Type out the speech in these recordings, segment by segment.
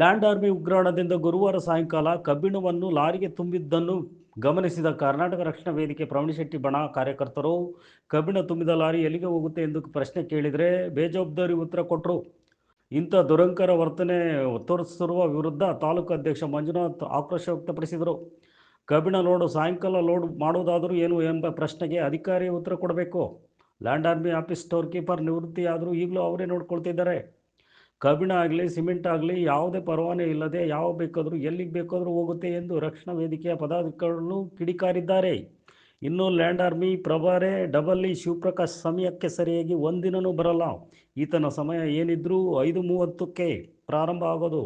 Land army ಉಗ್ರಾಣದಿಂದ ಗುರುವಾರ ಸಾಯಂಕಾಲ ಕಬ್ಬಿಣವನ್ನು ಲಾರಿಗೆ ತುಂಬಿದ್ದನ್ನು ಗಮನಿಸಿದ ಕರ್ನಾಟಕ ರಕ್ಷಣಾ ವೇದಿಕೆ ಪ್ರವೀಣಶೆಟ್ಟಿ ಬಣ ಕಾರ್ಯಕರ್ತರು, ಕಬ್ಬಿಣ ತುಂಬಿದ ಲಾರಿ ಎಲ್ಲಿಗೆ ಹೋಗುತ್ತೆ ಎಂದು ಪ್ರಶ್ನೆ ಕೇಳಿದರೆ ಬೇಜವಾಬ್ದಾರಿ ಉತ್ತರ ಕೊಟ್ಟರು ಇಂಥ ದುರಂಕರ ವರ್ತನೆ ತೋರಿಸಿರುವ ವಿರುದ್ಧ ತಾಲೂಕು ಅಧ್ಯಕ್ಷ ಮಂಜುನಾಥ್ ಆಕ್ರೋಶ ವ್ಯಕ್ತಪಡಿಸಿದರು. ಕಬ್ಬಿಣ ಲೋಡ್ ಸಾಯಂಕಾಲ ಲೋಡ್ ಮಾಡುವುದಾದರೂ ಏನು ಎಂಬ ಪ್ರಶ್ನೆಗೆ ಅಧಿಕಾರಿ ಉತ್ತರ ಕೊಡಬೇಕು. Land army office store keeper ನಿವೃತ್ತಿಯಾದರೂ ಈಗಲೂ ಅವರೇ ನೋಡ್ಕೊಳ್ತಿದ್ದಾರೆ. ಕಬ್ಬಿಣ ಆಗಲಿ, ಸಿಮೆಂಟ್ ಆಗಲಿ, ಯಾವುದೇ ಪರವಾನೆ ಇಲ್ಲದೆ ಯಾವ ಬೇಕಾದರೂ ಎಲ್ಲಿಗೆ ಬೇಕಾದರೂ ಹೋಗುತ್ತೆ ಎಂದು ರಕ್ಷಣಾ ವೇದಿಕೆಯ ಪದಾಧಿಕಾರಿಗಳು ಕಿಡಿಕಾರಿದ್ದಾರೆ. ಇನ್ನು ಲ್ಯಾಂಡ್ ಆರ್ಮಿ ಪ್ರಭಾರೆ ಡಬಲ್ ಇ ಶಿವಪ್ರಕಾಶ್ ಸಮಯಕ್ಕೆ ಸರಿಯಾಗಿ ಒಂದಿನನೂ ಬರಲ್ಲ. ಈತನ ಸಮಯ ಏನಿದ್ರೂ ಐದು ಮೂವತ್ತಕ್ಕೆ ಪ್ರಾರಂಭ ಆಗೋದು.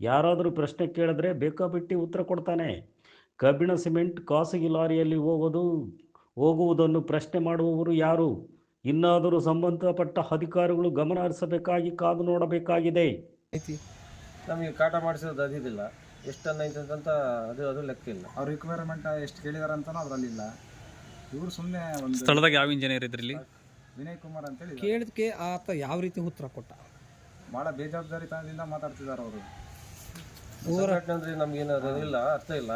ಯಾರಾದರೂ ಪ್ರಶ್ನೆ ಕೇಳಿದ್ರೆ ಬೇಕಾಬಿಟ್ಟಿ ಉತ್ತರ ಕೊಡ್ತಾನೆ. ಕಬ್ಬಿಣ, ಸಿಮೆಂಟ್, ಖಾಸಗಿ ಲಾರಿಯಲ್ಲಿ ಹೋಗೋದು, ಹೋಗುವುದನ್ನು ಪ್ರಶ್ನೆ ಮಾಡುವವರು ಯಾರು? ಇನ್ನಾದರೂ ಸಂಬಂಧಪಟ್ಟ ಅಧಿಕಾರಿಗಳು ಗಮನ ಹರಿಸಬೇಕಾಗಿ ಕಾದು ನೋಡಬೇಕಾಗಿದೆ. ಐತಿ. ನಮಗೆ ಕಾಟ ಮಾಡಿಸೋದು ಅದಿದಿಲ್ಲ ಎಷ್ಟು ಟನ್ ಐತೆ ಅಂತ ಅದು ಅದು ಲೆಕ್ಕ ಇಲ್ಲ. ಅವ್ರ ರಿಕ್ವೈರ್ಮೆಂಟ್ ಎಷ್ಟು ಕೇಳಿದಾರೆ ಅಂತಾನೂ ಅದರಲ್ಲಿಲ್ಲ ಇವ್ರು ಸುಮ್ಮನೆ ಒಂದು ಸ್ಥಳದಾಗ ಯಾವ ಇಂಜಿನಿಯರ್ ಇದ್ರಲ್ಲಿ? ವಿನಯ್ ಕುಮಾರ್ ಅಂತೇಳಿ ಕೇಳಿದಕ್ಕೆ ಕೇಳಿದ್ಕೆ ಆತ ಯಾವ ರೀತಿ ಉತ್ತರ ಕೊಟ್ಟ? ಭಾಳ ಬೇಜವಾಬ್ದಾರಿತನದಿಂದ ಮಾತಾಡ್ತಿದ್ದಾರೆ ಅವರು. ಹೋರಾಟ ಅಂದ್ರೆ ನಮ್ಗೇನು ಅದಿಲ್ಲ ಅರ್ಥ ಇಲ್ಲ.